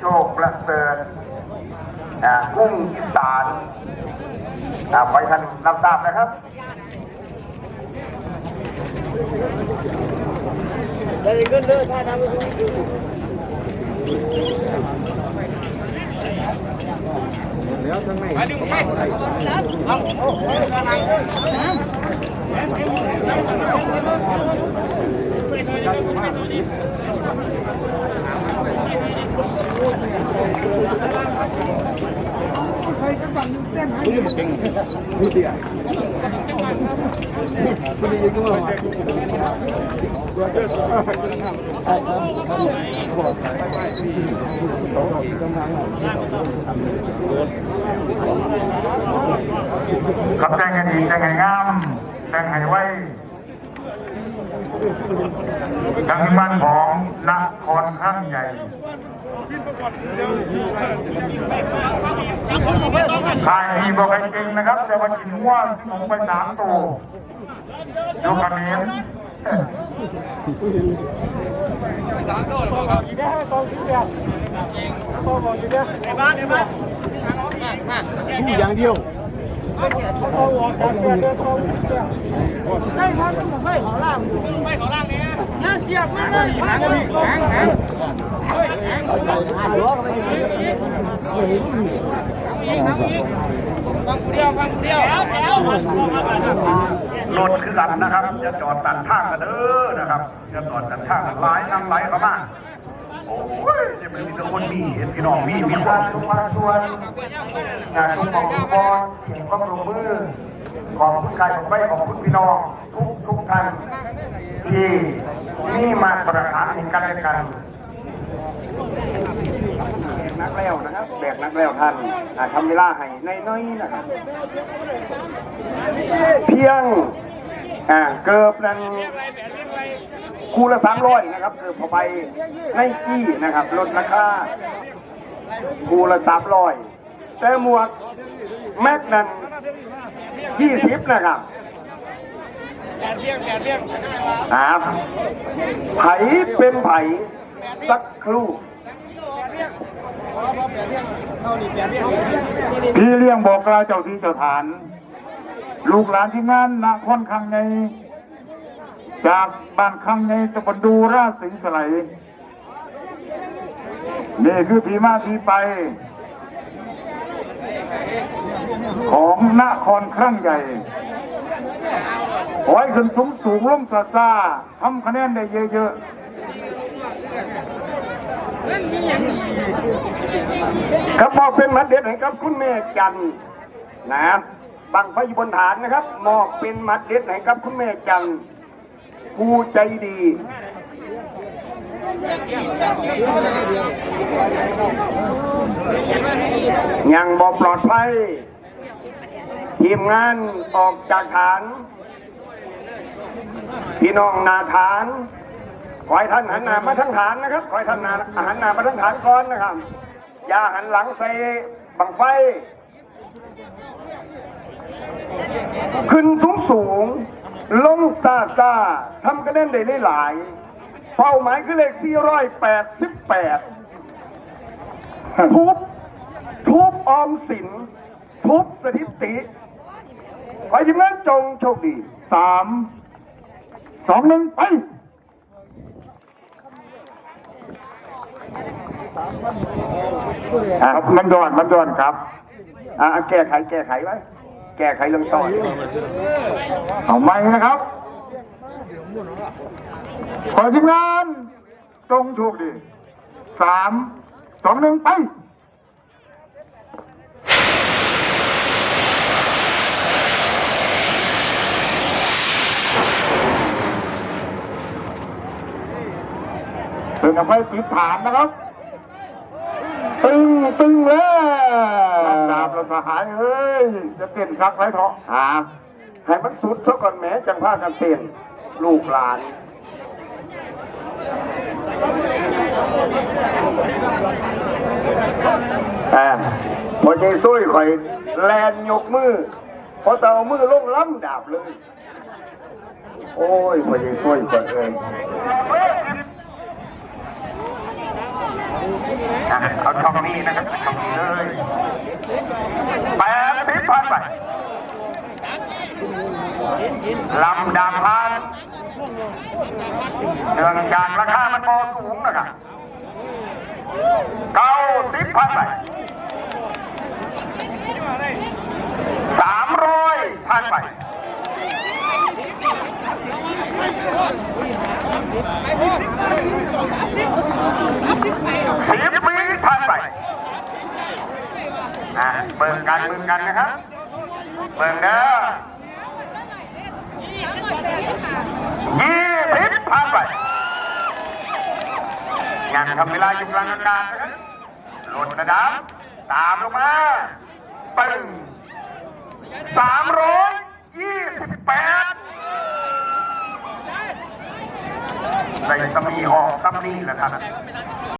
โชคประเสริฐกุ้งอีสานไว้ท่านรับทราบนะครับครับแต่งให้ดี แต่งให้งามแต่งให้ไว้ ทางบ้านของนครข้างใหญ่ขายดีบอกให้จริงนะครับแต่ว่ากินว่าลงไปสามตัวดูกระเมียนรถคือกันนะครับจะจอดตัดทางกันเด้อนะครับจะจอดตัดทางหลายนั่งไหลเข้ามา โอ้ยจะเป็นมีแต่คนมีเห็นพี่น้องมีมีความสุขมากส่วนงานทุกของทุกบอลเสียงความร่วมมือของคุณกายของไว้ของคุณพี่น้อง ทุกทุกท่านที่มีมาตรฐานในกันและกันนักแล้วนะครับแบกนักแล้วท่านอ่าทำเวลาให้ในน้อยนะครับ เพียงอ่าเกิบนั้น คูละสามร้อยนะครับเกิบพอไปในกี้นะครับลดราคาคูละสามร้อยแต่หมวกแม็กนั้นยี่สิบนะครับอ่าไผเป็นไผสักครู่พี่เลี้ยงบอกกล่าวเจ้าที่เจ้าฐาน ลูกหลานที่งานนาคอนคังใน จากบ้านคังในตะบนดูราชสิงห์สไลยนี่คือที่มาที่ไป ของนครครั้งใหญ่ขอให้ขึ้นสูงสูงล้มซาซาทำคะแนนได้เยอะๆครับมอบเป็นมัดเด็ดให้กับคุณแม่จันนะบังไฟอยู่บนฐานนะครับ มอบเป็นมัดเด็ดให้กับคุณแม่จันท ร์ผู้ใจดี ยังบอปลอดภัย ทีมงานออกจากฐาน พี่น้องนาฐาน ขอให้ท่านหันหน้ามาทั้งฐานนะครับ ขอให้ท่านนหันหน้ามาทั้งฐานก่อนนะครับ อย่าหันหลังใส่บังไฟ ขึ้นสูงสูง ลงซาซาทำกระเด็นได้หลายๆเป้าหมายคือเลข 488 ทุบ ทุบออมสิน ทุบสถิติขอให้ทีมงานจงโชคดีสามสองหนึ่งไปครับมันดอนมันดอนครับ อ่าแก้ไขแก้ไขไว้ แก้ไขเรื่องต่อยเอาใหม่นะครับขอทีมงานตรงถูกดีสามสองหนึ่งไปเป็นกับไฟปิดฐานนะครับ ตึงตึงแล้ว ดาบเราสหายเฮ้ยจะเต้นคักไรเถาะหาให้มันสุดซะก่อนแหมจังพากันเต้นลูกหลานอ่าพอใจซุยข่อยแลนยกมือพอเตามือลงล้ำดาบเลย โอ้ยพอใจซุยข่อยเอ้ย นะเอาช่องนี้นะครับช่องนี้เลยแปดสิบพันไปลำดับพันเนื่องจากราคามันโมสูงนะครับเก้าสิบพันไปสามร้อยพันไป สิบวิพันไปอะเบิ่งกันเบิ่งกันนะครับ เบิ่งเด้อยี่สิบพันไปงานทำเวลาอยู่กลางอากาศนะครับลดระดับตามลงมาปึ้งสามร้อยยี่สิบแปด ในสมีออกซัมนี่แหละครับ